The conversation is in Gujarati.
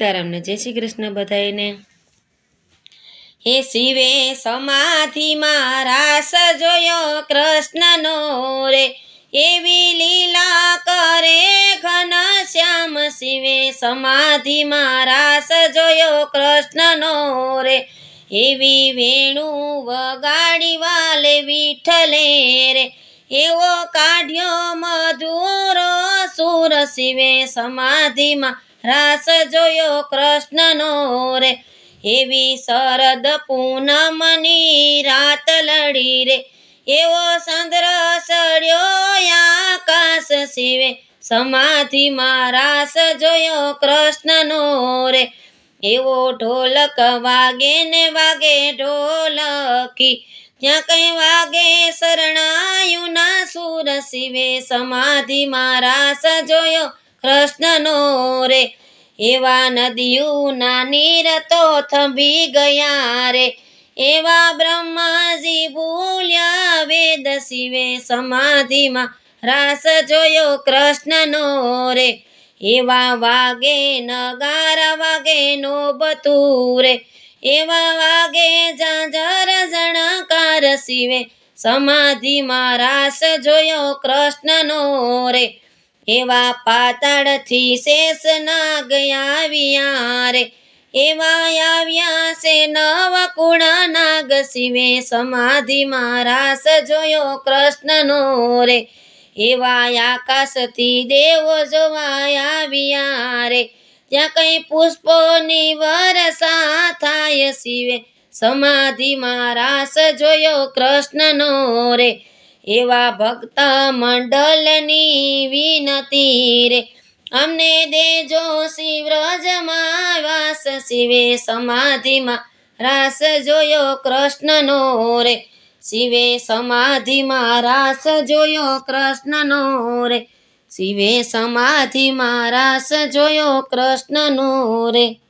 સીતારામને. જય શ્રી કૃષ્ણ બધાઈને હે શિવે સમાધિમાં રાસ જોયો કૃષ્ણનો રે. એવી લીલા કરે ઘન શ્યામ શિવે સમાધિમાં રાસ જોયો કૃષ્ણનો રે. એવી વેણુ વગાડી વાલે વિઠલે રે. એવો કાઢ્યો મધુરો સુર શિવે સમાધિમાં રાસ જોયો કૃષ્ણનો રે. એવી શરદ પૂનમની રાત લડી રે. એવો સંદ્ર સડ્યો આકાશ શિવે. સમાધિ રાસ જોયો કૃષ્ણનો રે. એવો ઢોલક વાગે ને વાગે ઢોલકી. ત્યાં કઈ વાગે શરણાયું ના સુર શિવે. સમાધિમાં રાસ જોયો કૃષ્ણનો રે એવા નદીઓના નીર તો થંભી ગયા રે. એવા બ્રહ્માજી ભૂલ્યા વેદ શિવે સમાધિમાં રાસ જોયો કૃષ્ણનો રે એવા વાગે નગાર વાગે નો બતુરે એવા વાગે જાજર જણકાર શિવે સમાધિમાં રાસ જોયો કૃષ્ણનો રે એવા પાતાળથી શેષ નાગ આવ્યા રે. એવા આવ્યા છે નવ કુળ નાગ શિવે સમાધિ રાસ જોયો કૃષ્ણનો રે. એવા આકાશથી દેવો જોવાયા આવ્યા રે. ત્યાં કઈ પુષ્પોની વરસા થાય શિવે સમાધિ રાસ જોયો કૃષ્ણનો રે. એવા ભક્ત મંડળની વિનતી રે. અમને દેજો શિવરજમાં વાસ, શિવે સમાધિમાં રાસ જોયો કૃષ્ણનો રે. શિવે સમાધિમાં રાસ જોયો કૃષ્ણનો રે. શિવે સમાધિમાં રાસ જોયો કૃષ્ણનો રે.